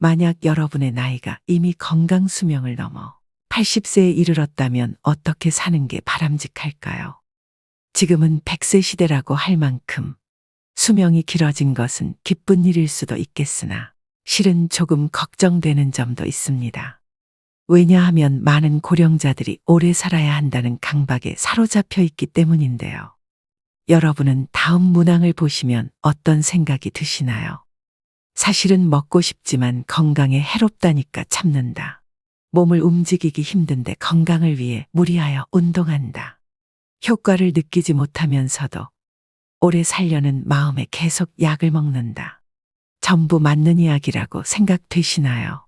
만약 여러분의 나이가 이미 건강 수명을 넘어 80세에 이르렀다면 어떻게 사는 게 바람직할까요? 지금은 100세 시대라고 할 만큼 수명이 길어진 것은 기쁜 일일 수도 있겠으나 실은 조금 걱정되는 점도 있습니다. 왜냐하면 많은 고령자들이 오래 살아야 한다는 강박에 사로잡혀 있기 때문인데요. 여러분은 다음 문항을 보시면 어떤 생각이 드시나요? 사실은 먹고 싶지만 건강에 해롭다니까 참는다. 몸을 움직이기 힘든데 건강을 위해 무리하여 운동한다. 효과를 느끼지 못하면서도 오래 살려는 마음에 계속 약을 먹는다. 전부 맞는 이야기라고 생각되시나요?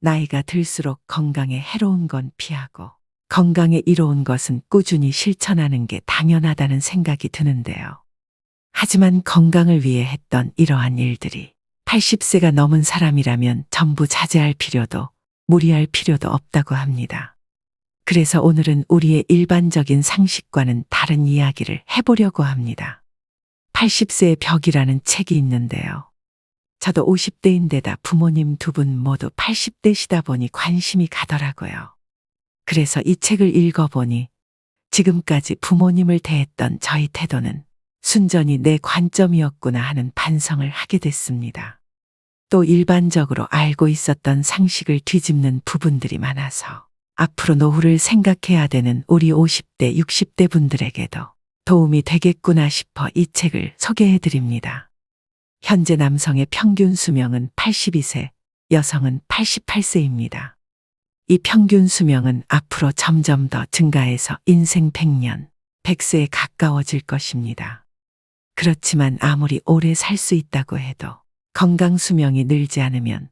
나이가 들수록 건강에 해로운 건 피하고 건강에 이로운 것은 꾸준히 실천하는 게 당연하다는 생각이 드는데요. 하지만 건강을 위해 했던 이러한 일들이 80세가 넘은 사람이라면 전부 자제할 필요도 무리할 필요도 없다고 합니다. 그래서 오늘은 우리의 일반적인 상식과는 다른 이야기를 해보려고 합니다. 80세의 벽이라는 책이 있는데요. 저도 50대인데다 부모님 두 분 모두 80대시다 보니 관심이 가더라고요. 그래서 이 책을 읽어보니 지금까지 부모님을 대했던 저희 태도는 순전히 내 관점이었구나 하는 반성을 하게 됐습니다. 또 일반적으로 알고 있었던 상식을 뒤집는 부분들이 많아서 앞으로 노후를 생각해야 되는 우리 50대, 60대 분들에게도 도움이 되겠구나 싶어 이 책을 소개해 드립니다. 현재 남성의 평균 수명은 82세, 여성은 88세입니다. 이 평균 수명은 앞으로 점점 더 증가해서 인생 100년, 100세에 가까워질 것입니다. 그렇지만 아무리 오래 살 수 있다고 해도 건강 수명이 늘지 않으면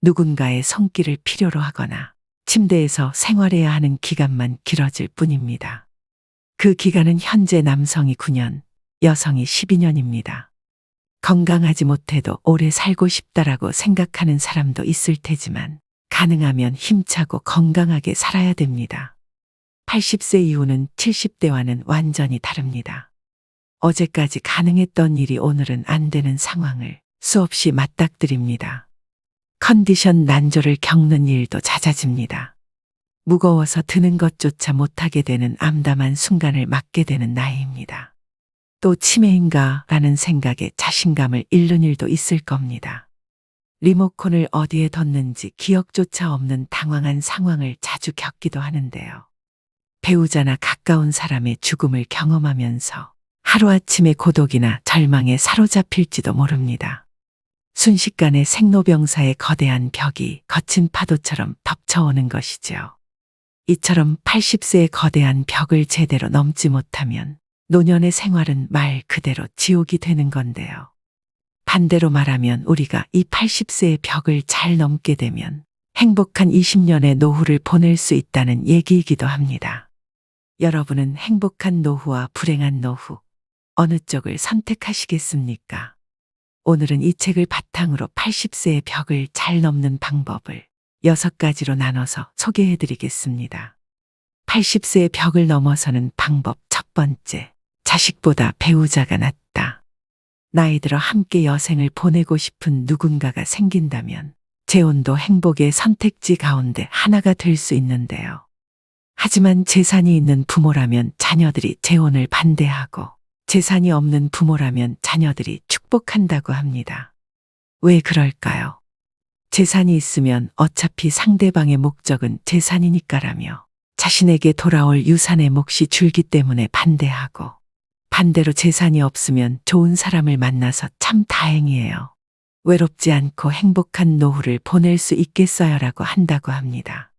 누군가의 손길을 필요로 하거나 침대에서 생활해야 하는 기간만 길어질 뿐입니다. 그 기간은 현재 남성이 9년, 여성이 12년입니다. 건강하지 못해도 오래 살고 싶다라고 생각하는 사람도 있을 테지만 가능하면 힘차고 건강하게 살아야 됩니다. 80세 이후는 70대와는 완전히 다릅니다. 어제까지 가능했던 일이 오늘은 안 되는 상황을 수없이 맞닥뜨립니다. 컨디션 난조를 겪는 일도 잦아집니다. 무거워서 드는 것조차 못하게 되는 암담한 순간을 맞게 되는 나이입니다. 또 치매인가 라는 생각에 자신감을 잃는 일도 있을 겁니다. 리모컨을 어디에 뒀는지 기억조차 없는 당황한 상황을 자주 겪기도 하는데요. 배우자나 가까운 사람의 죽음을 경험하면서 하루아침에 고독이나 절망에 사로잡힐지도 모릅니다. 순식간에 생로병사의 거대한 벽이 거친 파도처럼 덮쳐오는 것이죠. 이처럼 80세의 거대한 벽을 제대로 넘지 못하면 노년의 생활은 말 그대로 지옥이 되는 건데요. 반대로 말하면 우리가 이 80세의 벽을 잘 넘게 되면 행복한 20년의 노후를 보낼 수 있다는 얘기이기도 합니다. 여러분은 행복한 노후와 불행한 노후, 어느 쪽을 선택하시겠습니까? 오늘은 이 책을 바탕으로 80세의 벽을 잘 넘는 방법을 여섯 가지로 나눠서 소개해 드리겠습니다. 80세의 벽을 넘어서는 방법 첫 번째. 자식보다 배우자가 낫다. 나이 들어 함께 여생을 보내고 싶은 누군가가 생긴다면 재혼도 행복의 선택지 가운데 하나가 될 수 있는데요. 하지만 재산이 있는 부모라면 자녀들이 재혼을 반대하고 재산이 없는 부모라면 자녀들이 축복한다고 합니다. 왜 그럴까요? 재산이 있으면 어차피 상대방의 목적은 재산이니까라며 자신에게 돌아올 유산의 몫이 줄기 때문에 반대하고 반대로 재산이 없으면 좋은 사람을 만나서 참 다행이에요. 외롭지 않고 행복한 노후를 보낼 수 있겠어요라고 한다고 합니다.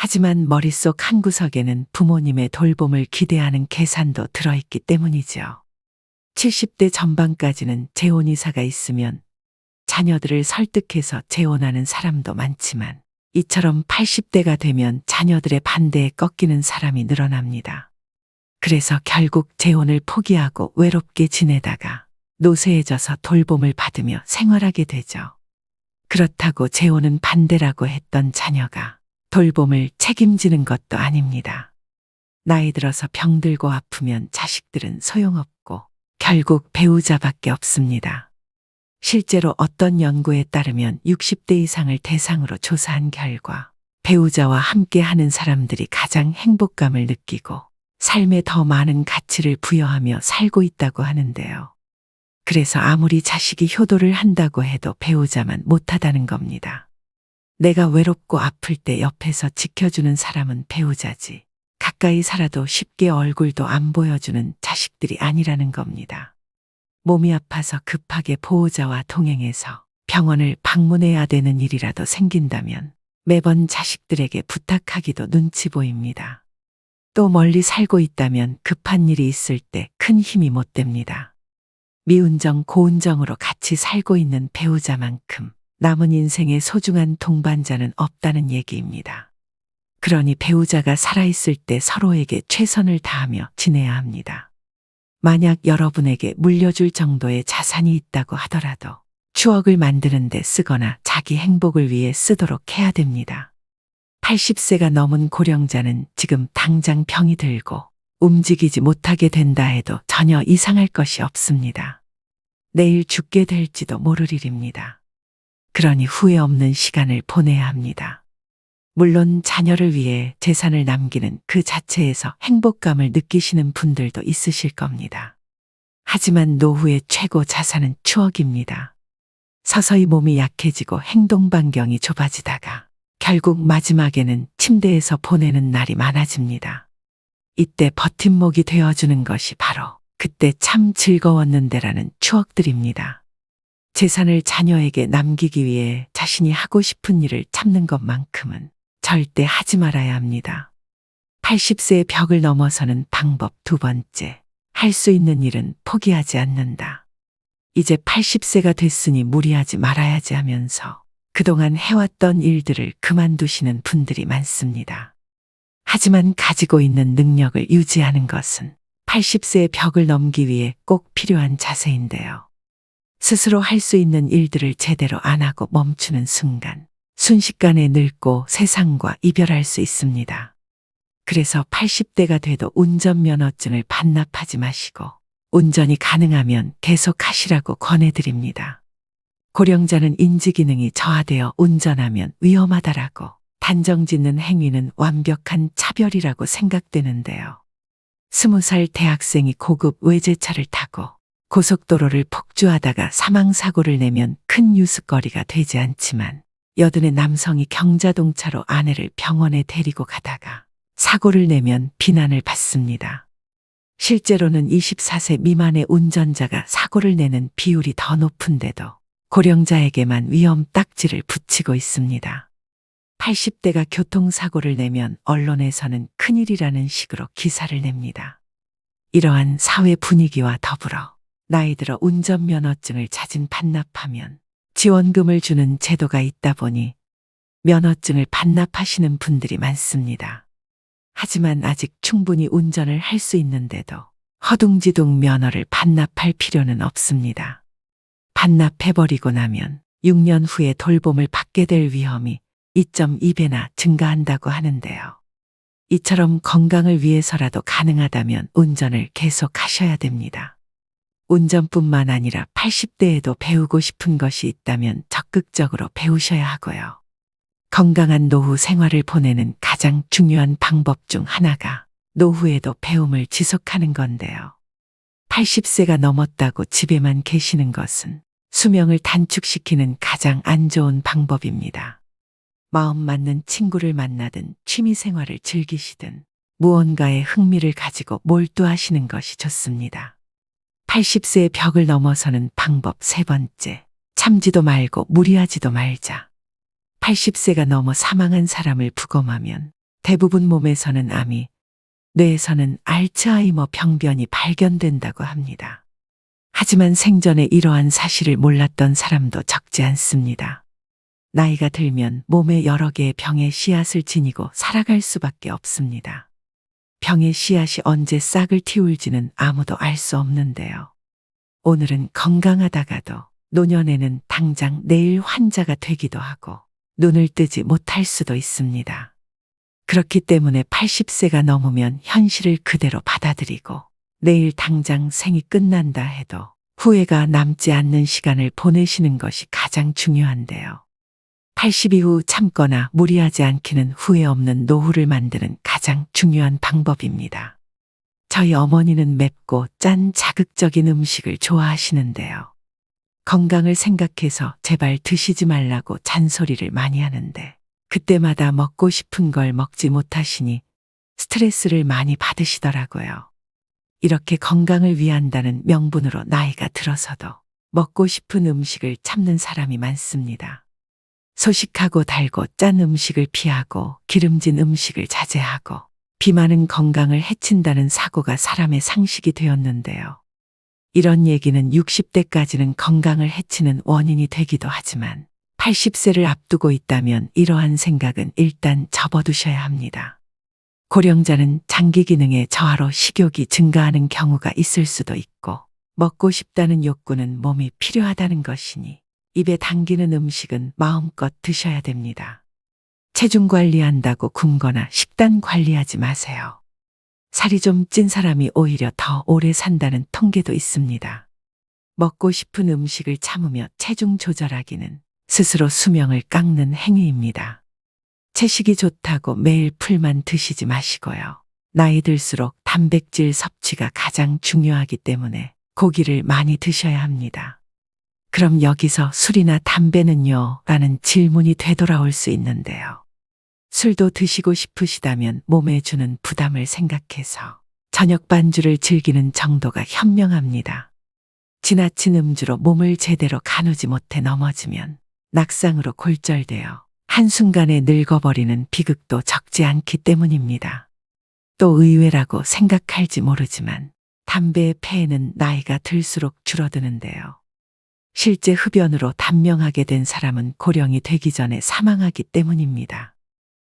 하지만 머릿속 한구석에는 부모님의 돌봄을 기대하는 계산도 들어있기 때문이죠. 70대 전반까지는 재혼이사가 있으면 자녀들을 설득해서 재혼하는 사람도 많지만 이처럼 80대가 되면 자녀들의 반대에 꺾이는 사람이 늘어납니다. 그래서 결국 재혼을 포기하고 외롭게 지내다가 노쇠해져서 돌봄을 받으며 생활하게 되죠. 그렇다고 재혼은 반대라고 했던 자녀가 돌봄을 책임지는 것도 아닙니다. 나이 들어서 병들고 아프면 자식들은 소용없고 결국 배우자밖에 없습니다. 실제로 어떤 연구에 따르면 60대 이상을 대상으로 조사한 결과 배우자와 함께 하는 사람들이 가장 행복감을 느끼고 삶에 더 많은 가치를 부여하며 살고 있다고 하는데요. 그래서 아무리 자식이 효도를 한다고 해도 배우자만 못하다는 겁니다. 내가 외롭고 아플 때 옆에서 지켜주는 사람은 배우자지. 가까이 살아도 쉽게 얼굴도 안 보여주는 자식들이 아니라는 겁니다. 몸이 아파서 급하게 보호자와 동행해서 병원을 방문해야 되는 일이라도 생긴다면 매번 자식들에게 부탁하기도 눈치 보입니다. 또 멀리 살고 있다면 급한 일이 있을 때 큰 힘이 못 됩니다. 미운정 고운정으로 같이 살고 있는 배우자만큼 남은 인생의 소중한 동반자는 없다는 얘기입니다. 그러니 배우자가 살아있을 때 서로에게 최선을 다하며 지내야 합니다. 만약 여러분에게 물려줄 정도의 자산이 있다고 하더라도 추억을 만드는데 쓰거나 자기 행복을 위해 쓰도록 해야 됩니다. 80세가 넘은 고령자는 지금 당장 병이 들고 움직이지 못하게 된다 해도 전혀 이상할 것이 없습니다. 내일 죽게 될지도 모를 일입니다. 그러니 후회 없는 시간을 보내야 합니다. 물론 자녀를 위해 재산을 남기는 그 자체에서 행복감을 느끼시는 분들도 있으실 겁니다. 하지만 노후의 최고 자산은 추억입니다. 서서히 몸이 약해지고 행동 반경이 좁아지다가 결국 마지막에는 침대에서 보내는 날이 많아집니다. 이때 버팀목이 되어주는 것이 바로 그때 참 즐거웠는데라는 추억들입니다. 재산을 자녀에게 남기기 위해 자신이 하고 싶은 일을 참는 것만큼은 절대 하지 말아야 합니다. 80세의 벽을 넘어서는 방법 두 번째. 할 수 있는 일은 포기하지 않는다. 이제 80세가 됐으니 무리하지 말아야지 하면서 그동안 해왔던 일들을 그만두시는 분들이 많습니다. 하지만 가지고 있는 능력을 유지하는 것은 80세의 벽을 넘기 위해 꼭 필요한 자세인데요. 스스로 할 수 있는 일들을 제대로 안 하고 멈추는 순간 순식간에 늙고 세상과 이별할 수 있습니다. 그래서 80대가 돼도 운전면허증을 반납하지 마시고 운전이 가능하면 계속 하시라고 권해드립니다. 고령자는 인지 기능이 저하되어 운전하면 위험하다라고 단정 짓는 행위는 완벽한 차별이라고 생각되는데요. 스무 살 대학생이 고급 외제차를 타고 고속도로를 폭주하다가 사망사고를 내면 큰 뉴스거리가 되지 않지만 여든의 남성이 경자동차로 아내를 병원에 데리고 가다가 사고를 내면 비난을 받습니다. 실제로는 24세 미만의 운전자가 사고를 내는 비율이 더 높은데도 고령자에게만 위험 딱지를 붙이고 있습니다. 80대가 교통사고를 내면 언론에서는 큰일이라는 식으로 기사를 냅니다. 이러한 사회 분위기와 더불어 나이 들어 운전면허증을 자진 반납하면 지원금을 주는 제도가 있다 보니 면허증을 반납하시는 분들이 많습니다. 하지만 아직 충분히 운전을 할 수 있는데도 허둥지둥 면허를 반납할 필요는 없습니다. 반납해버리고 나면 6년 후에 돌봄을 받게 될 위험이 2.2배나 증가한다고 하는데요. 이처럼 건강을 위해서라도 가능하다면 운전을 계속 하셔야 됩니다. 운전뿐만 아니라 80대에도 배우고 싶은 것이 있다면 적극적으로 배우셔야 하고요. 건강한 노후 생활을 보내는 가장 중요한 방법 중 하나가 노후에도 배움을 지속하는 건데요. 80세가 넘었다고 집에만 계시는 것은 수명을 단축시키는 가장 안 좋은 방법입니다. 마음 맞는 친구를 만나든 취미 생활을 즐기시든 무언가에 흥미를 가지고 몰두하시는 것이 좋습니다. 80세의 벽을 넘어서는 방법 세 번째. 참지도 말고 무리하지도 말자. 80세가 넘어 사망한 사람을 부검하면 대부분 몸에서는 암이, 뇌에서는 알츠하이머 병변이 발견된다고 합니다. 하지만 생전에 이러한 사실을 몰랐던 사람도 적지 않습니다. 나이가 들면 몸에 여러 개의 병의 씨앗을 지니고 살아갈 수밖에 없습니다. 병의 씨앗이 언제 싹을 틔울지는 아무도 알 수 없는데요. 오늘은 건강하다가도 노년에는 당장 내일 환자가 되기도 하고 눈을 뜨지 못할 수도 있습니다. 그렇기 때문에 80세가 넘으면 현실을 그대로 받아들이고 내일 당장 생이 끝난다 해도 후회가 남지 않는 시간을 보내시는 것이 가장 중요한데요. 80 이후 참거나 무리하지 않기는 후회 없는 노후를 만드는 가장 중요한 방법입니다. 저희 어머니는 맵고 짠 자극적인 음식을 좋아하시는데요. 건강을 생각해서 제발 드시지 말라고 잔소리를 많이 하는데 그때마다 먹고 싶은 걸 먹지 못하시니 스트레스를 많이 받으시더라고요. 이렇게 건강을 위한다는 명분으로 나이가 들어서도 먹고 싶은 음식을 참는 사람이 많습니다. 소식하고 달고 짠 음식을 피하고 기름진 음식을 자제하고 비 많은 건강을 해친다는 사고가 사람의 상식이 되었는데요. 이런 얘기는 60대까지는 건강을 해치는 원인이 되기도 하지만 80세를 앞두고 있다면 이러한 생각은 일단 접어두셔야 합니다. 고령자는 장기 기능의 저하로 식욕이 증가하는 경우가 있을 수도 있고 먹고 싶다는 욕구는 몸이 필요하다는 것이니 입에 당기는 음식은 마음껏 드셔야 됩니다. 체중 관리한다고 굶거나 식단 관리하지 마세요. 살이 좀 찐 사람이 오히려 더 오래 산다는 통계도 있습니다. 먹고 싶은 음식을 참으며 체중 조절하기는 스스로 수명을 깎는 행위입니다. 채식이 좋다고 매일 풀만 드시지 마시고요. 나이 들수록 단백질 섭취가 가장 중요하기 때문에 고기를 많이 드셔야 합니다. 그럼 여기서 술이나 담배는요? 라는 질문이 되돌아올 수 있는데요. 술도 드시고 싶으시다면 몸에 주는 부담을 생각해서 저녁 반주를 즐기는 정도가 현명합니다. 지나친 음주로 몸을 제대로 가누지 못해 넘어지면 낙상으로 골절되어 한순간에 늙어버리는 비극도 적지 않기 때문입니다. 또 의외라고 생각할지 모르지만 담배의 폐해는 나이가 들수록 줄어드는데요. 실제 흡연으로 단명하게 된 사람은 고령이 되기 전에 사망하기 때문입니다.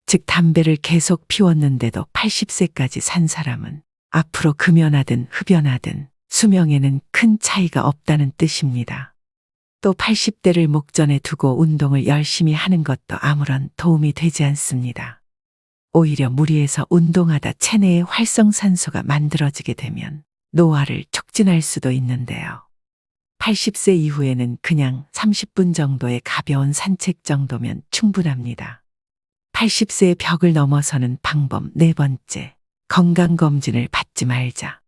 즉 담배를 계속 피웠는데도 80세까지 산 사람은 앞으로 금연하든 흡연하든 수명에는 큰 차이가 없다는 뜻입니다. 또 80대를 목전에 두고 운동을 열심히 하는 것도 아무런 도움이 되지 않습니다. 오히려 무리해서 운동하다 체내에 활성산소가 만들어지게 되면 노화를 촉진할 수도 있는데요. 80세 이후에는 그냥 30분 정도의 가벼운 산책 정도면 충분합니다. 80세의 벽을 넘어서는 방법 네 번째, 건강검진을 받지 말자.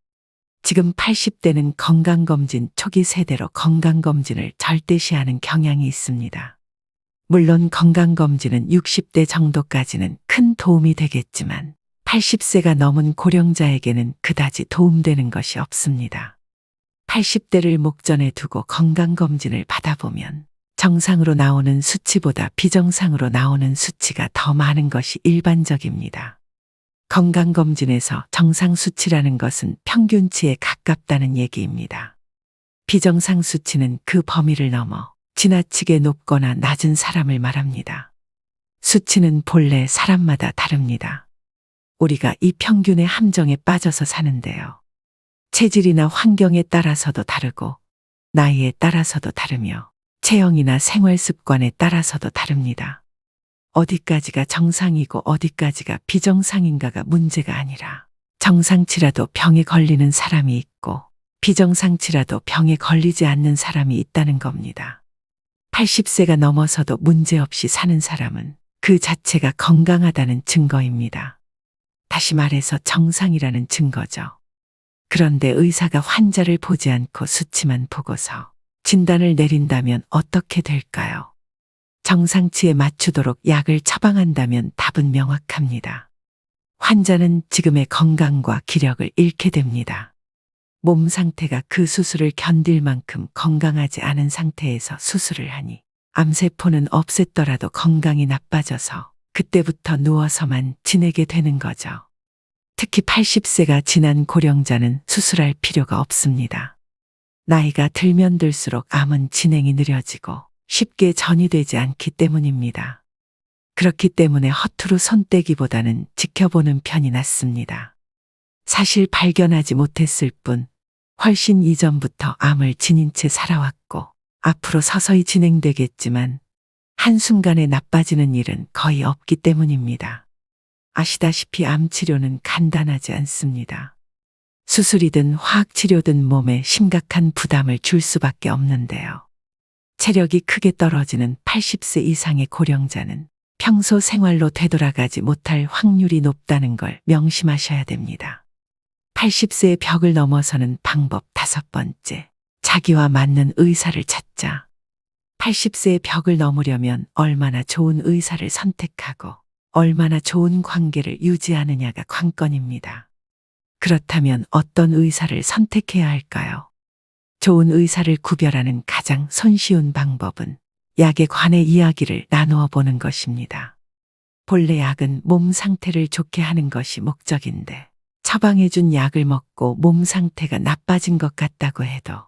지금 80대는 건강검진 초기 세대로 건강검진을 절대시하는 경향이 있습니다. 물론 건강검진은 60대 정도까지는 큰 도움이 되겠지만 80세가 넘은 고령자에게는 그다지 도움되는 것이 없습니다. 80대를 목전에 두고 건강검진을 받아보면 정상으로 나오는 수치보다 비정상으로 나오는 수치가 더 많은 것이 일반적입니다. 건강검진에서 정상 수치라는 것은 평균치에 가깝다는 얘기입니다. 비정상 수치는 그 범위를 넘어 지나치게 높거나 낮은 사람을 말합니다. 수치는 본래 사람마다 다릅니다. 우리가 이 평균의 함정에 빠져서 사는데요. 체질이나 환경에 따라서도 다르고 나이에 따라서도 다르며 체형이나 생활 습관에 따라서도 다릅니다. 어디까지가 정상이고 어디까지가 비정상인가가 문제가 아니라 정상치라도 병에 걸리는 사람이 있고 비정상치라도 병에 걸리지 않는 사람이 있다는 겁니다. 80세가 넘어서도 문제없이 사는 사람은 그 자체가 건강하다는 증거입니다. 다시 말해서 정상이라는 증거죠. 그런데 의사가 환자를 보지 않고 수치만 보고서 진단을 내린다면 어떻게 될까요? 정상치에 맞추도록 약을 처방한다면 답은 명확합니다. 환자는 지금의 건강과 기력을 잃게 됩니다. 몸 상태가 그 수술을 견딜 만큼 건강하지 않은 상태에서 수술을 하니 암세포는 없앴더라도 건강이 나빠져서 그때부터 누워서만 지내게 되는 거죠. 특히 80세가 지난 고령자는 수술할 필요가 없습니다. 나이가 들면 들수록 암은 진행이 느려지고 쉽게 전이되지 않기 때문입니다. 그렇기 때문에 허투루 손떼기보다는 지켜보는 편이 낫습니다. 사실 발견하지 못했을 뿐 훨씬 이전부터 암을 지닌 채 살아왔고 앞으로 서서히 진행되겠지만 한순간에 나빠지는 일은 거의 없기 때문입니다. 아시다시피 암 치료는 간단하지 않습니다. 수술이든 화학치료든 몸에 심각한 부담을 줄 수밖에 없는데요. 체력이 크게 떨어지는 80세 이상의 고령자는 평소 생활로 되돌아가지 못할 확률이 높다는 걸 명심하셔야 됩니다. 80세의 벽을 넘어서는 방법 다섯 번째. 자기와 맞는 의사를 찾자. 80세의 벽을 넘으려면 얼마나 좋은 의사를 선택하고 얼마나 좋은 관계를 유지하느냐가 관건입니다. 그렇다면 어떤 의사를 선택해야 할까요? 좋은 의사를 구별하는 가장 손쉬운 방법은 약에 관해 이야기를 나누어 보는 것입니다. 본래 약은 몸 상태를 좋게 하는 것이 목적인데 처방해준 약을 먹고 몸 상태가 나빠진 것 같다고 해도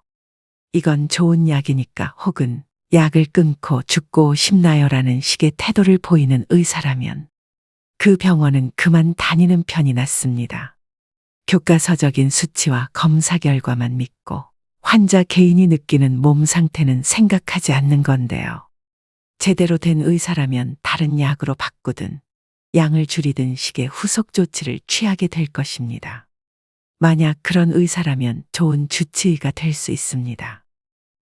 이건 좋은 약이니까 혹은 약을 끊고 죽고 싶나요라는 식의 태도를 보이는 의사라면 그 병원은 그만 다니는 편이 낫습니다. 교과서적인 수치와 검사 결과만 믿고 환자 개인이 느끼는 몸 상태는 생각하지 않는 건데요. 제대로 된 의사라면 다른 약으로 바꾸든 양을 줄이든 식의 후속 조치를 취하게 될 것입니다. 만약 그런 의사라면 좋은 주치의가 될 수 있습니다.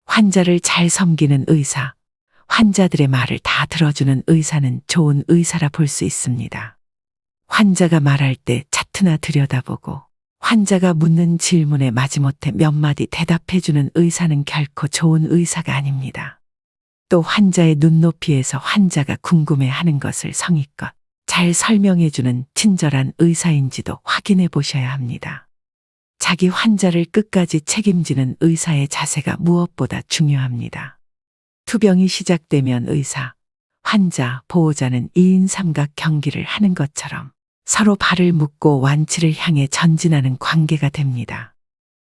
환자를 잘 섬기는 의사, 환자들의 말을 다 들어주는 의사는 좋은 의사라 볼 수 있습니다. 환자가 말할 때 차트나 들여다보고 환자가 묻는 질문에 마지못해 몇 마디 대답해주는 의사는 결코 좋은 의사가 아닙니다. 또 환자의 눈높이에서 환자가 궁금해 하는 것을 성의껏 잘 설명해주는 친절한 의사인지도 확인해 보셔야 합니다. 자기 환자를 끝까지 책임지는 의사의 자세가 무엇보다 중요합니다. 투병이 시작되면 의사, 환자, 보호자는 2인 삼각 경기를 하는 것처럼 서로 발을 묶고 완치를 향해 전진하는 관계가 됩니다.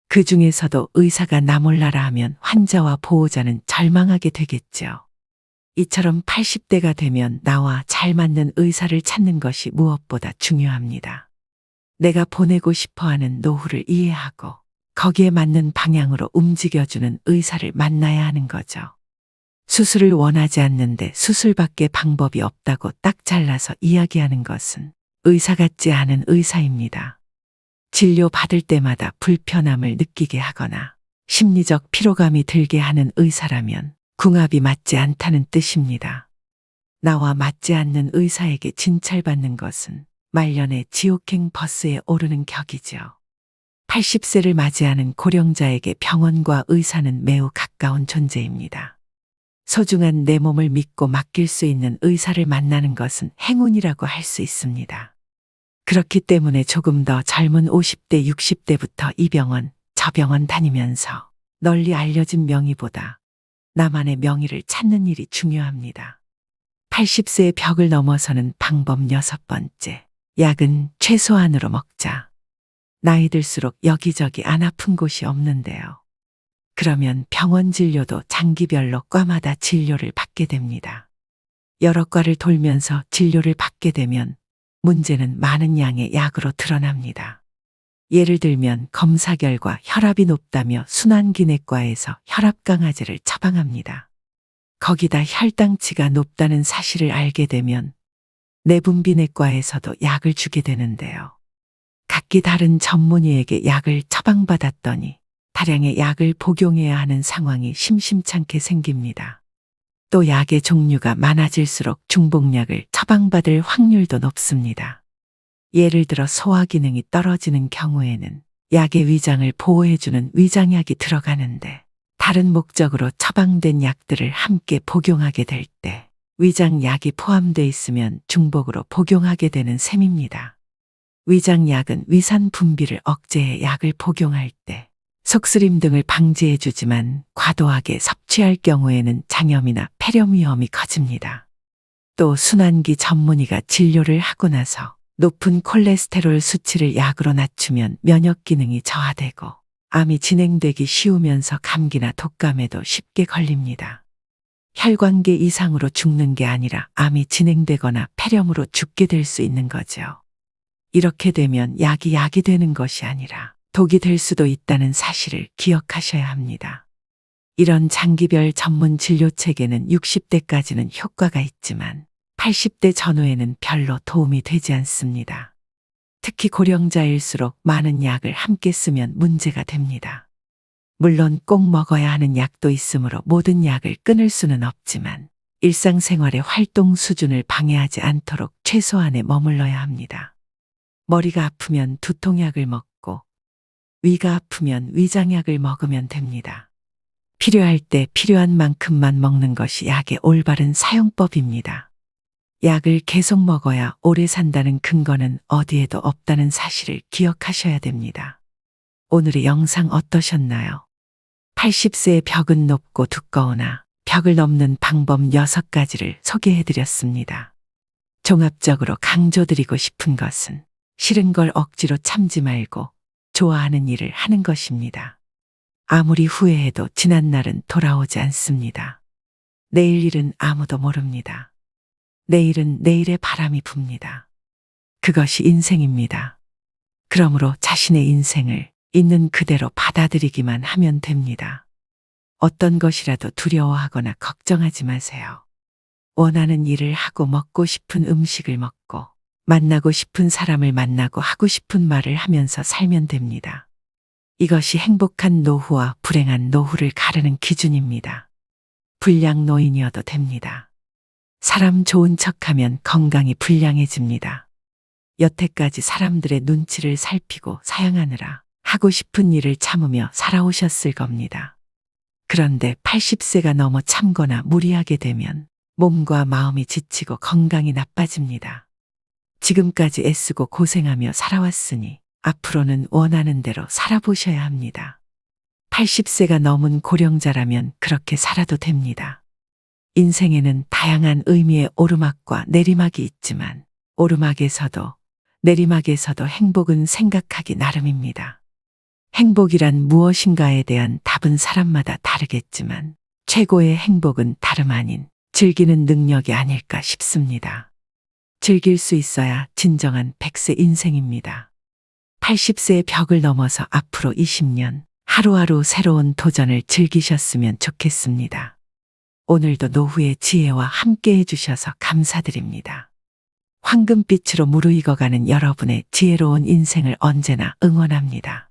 그 중에서도 의사가 나 몰라라 하면 환자와 보호자는 절망하게 되겠죠. 이처럼 80대가 되면 나와 잘 맞는 의사를 찾는 것이 무엇보다 중요합니다. 내가 보내고 싶어 하는 노후를 이해하고 거기에 맞는 방향으로 움직여주는 의사를 만나야 하는 거죠. 수술을 원하지 않는데 수술밖에 방법이 없다고 딱 잘라서 이야기하는 것은 의사 같지 않은 의사입니다. 진료 받을 때마다 불편함을 느끼게 하거나 심리적 피로감이 들게 하는 의사라면 궁합이 맞지 않다는 뜻입니다. 나와 맞지 않는 의사에게 진찰받는 것은 말년의 지옥행 버스에 오르는 격이죠. 80세를 맞이하는 고령자에게 병원과 의사는 매우 가까운 존재입니다. 소중한 내 몸을 믿고 맡길 수 있는 의사를 만나는 것은 행운이라고 할 수 있습니다. 그렇기 때문에 조금 더 젊은 50대, 60대부터 이 병원, 저 병원 다니면서 널리 알려진 명의보다 나만의 명의를 찾는 일이 중요합니다. 80세의 벽을 넘어서는 방법 여섯 번째. 약은 최소한으로 먹자. 나이 들수록 여기저기 안 아픈 곳이 없는데요. 그러면 병원 진료도 장기별로 과마다 진료를 받게 됩니다. 여러 과를 돌면서 진료를 받게 되면 문제는 많은 양의 약으로 드러납니다. 예를 들면 검사 결과 혈압이 높다며 순환기내과에서 혈압 강화제를 처방합니다. 거기다 혈당치가 높다는 사실을 알게 되면 내분비내과에서도 약을 주게 되는데요. 각기 다른 전문의에게 약을 처방받았더니 다량의 약을 복용해야 하는 상황이 심심찮게 생깁니다. 또 약의 종류가 많아질수록 중복약을 처방받을 확률도 높습니다. 예를 들어 소화 기능이 떨어지는 경우에는 약의 위장을 보호해주는 위장약이 들어가는데 다른 목적으로 처방된 약들을 함께 복용하게 될 때 위장약이 포함되어 있으면 중복으로 복용하게 되는 셈입니다. 위장약은 위산 분비를 억제해 약을 복용할 때 속쓰림 등을 방지해 주지만 과도하게 섭취할 경우에는 장염이나 폐렴 위험이 커집니다. 또 순환기 전문의가 진료를 하고 나서 높은 콜레스테롤 수치를 약으로 낮추면 면역 기능이 저하되고 암이 진행되기 쉬우면서 감기나 독감에도 쉽게 걸립니다. 혈관계 이상으로 죽는 게 아니라 암이 진행되거나 폐렴으로 죽게 될 수 있는 거죠. 이렇게 되면 약이 약이 되는 것이 아니라 독이 될 수도 있다는 사실을 기억하셔야 합니다. 이런 장기별 전문 진료 체계는 60대까지는 효과가 있지만 80대 전후에는 별로 도움이 되지 않습니다. 특히 고령자일수록 많은 약을 함께 쓰면 문제가 됩니다. 물론 꼭 먹어야 하는 약도 있으므로 모든 약을 끊을 수는 없지만 일상생활의 활동 수준을 방해하지 않도록 최소한에 머물러야 합니다. 머리가 아프면 두통약을 먹고 위가 아프면 위장약을 먹으면 됩니다. 필요할 때 필요한 만큼만 먹는 것이 약의 올바른 사용법입니다. 약을 계속 먹어야 오래 산다는 근거는 어디에도 없다는 사실을 기억하셔야 됩니다. 오늘의 영상 어떠셨나요? 80세의 벽은 높고 두꺼우나 벽을 넘는 방법 6가지를 소개해 드렸습니다. 종합적으로 강조드리고 싶은 것은 싫은 걸 억지로 참지 말고 좋아하는 일을 하는 것입니다. 아무리 후회해도 지난 날은 돌아오지 않습니다. 내일 일은 아무도 모릅니다. 내일은 내일의 바람이 붑니다. 그것이 인생입니다. 그러므로 자신의 인생을 있는 그대로 받아들이기만 하면 됩니다. 어떤 것이라도 두려워하거나 걱정하지 마세요. 원하는 일을 하고 먹고 싶은 음식을 먹고 만나고 싶은 사람을 만나고 하고 싶은 말을 하면서 살면 됩니다. 이것이 행복한 노후와 불행한 노후를 가르는 기준입니다. 불량 노인이어도 됩니다. 사람 좋은 척하면 건강이 불량해집니다. 여태까지 사람들의 눈치를 살피고 사양하느라 하고 싶은 일을 참으며 살아오셨을 겁니다. 그런데 80세가 넘어 참거나 무리하게 되면 몸과 마음이 지치고 건강이 나빠집니다. 지금까지 애쓰고 고생하며 살아왔으니 앞으로는 원하는 대로 살아보셔야 합니다. 80세가 넘은 고령자라면 그렇게 살아도 됩니다. 인생에는 다양한 의미의 오르막과 내리막이 있지만 오르막에서도 내리막에서도 행복은 생각하기 나름입니다. 행복이란 무엇인가에 대한 답은 사람마다 다르겠지만 최고의 행복은 다름 아닌 즐기는 능력이 아닐까 싶습니다. 즐길 수 있어야 진정한 100세 인생입니다. 80세의 벽을 넘어서 앞으로 20년 하루하루 새로운 도전을 즐기셨으면 좋겠습니다. 오늘도 노후의 지혜와 함께 해주셔서 감사드립니다. 황금빛으로 무르익어가는 여러분의 지혜로운 인생을 언제나 응원합니다.